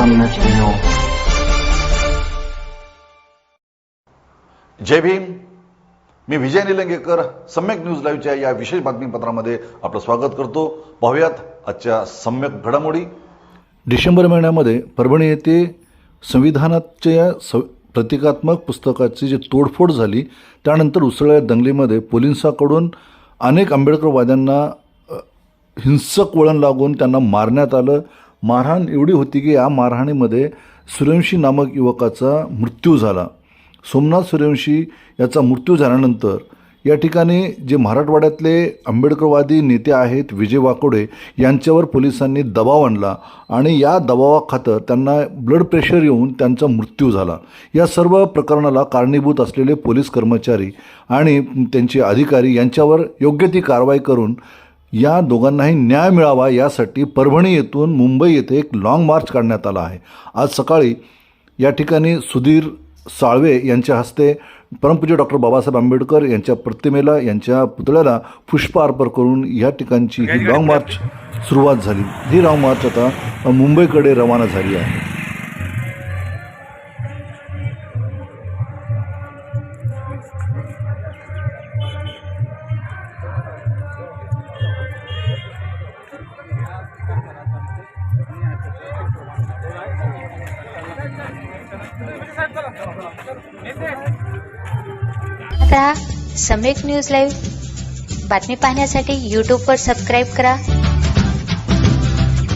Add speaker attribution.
Speaker 1: सम्यक न्यूज
Speaker 2: जय भीम। मी विजय निलंगेकर सम्यक न्यूज लाईव्हच्या या विशेष बातमीपत्रामध्ये आपलं स्वागत करतो. पाहुयात आजच्या सम्यक घडामोडी.
Speaker 3: डिसेंबर महिन्यामध्ये परभणी येथे संविधानाच्या स प्रतिकात्मक पुस्तकाची जी तोडफोड झाली त्यानंतर उसळल्या दंगलीमध्ये पोलिसांकडून अनेक आंबेडकरवाद्यांना हिंसक वळण लागून त्यांना मारण्यात आलं. मारहाण एवढी होती की या मारहाणीमध्ये सूर्यवंशी नामक युवकाचा मृत्यू झाला. सोमनाथ सूर्यवंशी याचा मृत्यू झाल्यानंतर या ठिकाणी जे मराठवाड्यातले आंबेडकरवादी नेते आहेत विजय वाकोडे यांच्यावर पोलिसांनी दबाव आणला आणि या दबावाखातर त्यांना ब्लड प्रेशर येऊन त्यांचा मृत्यू झाला. या सर्व प्रकरणाला कारणीभूत असलेले पोलीस कर्मचारी आणि त्यांचे अधिकारी यांच्यावर योग्य ती कारवाई करून या दोघांनाही न्याय मिळावा यासाठी परभणी येथून मुंबई येथे एक लाँग मार्च काढण्यात आला आहे. आज सकाळी या ठिकाणी सुधीर साळवे यांच्या हस्ते परमपूज्य डॉक्टर बाबासाहेब आंबेडकर यांच्या प्रतिमेला यांच्या पुतळ्याला पुष्प अर्पण करून या ठिकाणची ही लाँग मार्च सुरुवात झाली. ही लाँग मार्च आता मुंबईकडे रवाना झाली आहे.
Speaker 4: आता सम्यक न्यूज लाईव्ह बातमी पाहण्यासाठी यूट्यूबवर सबस्क्राईब करा.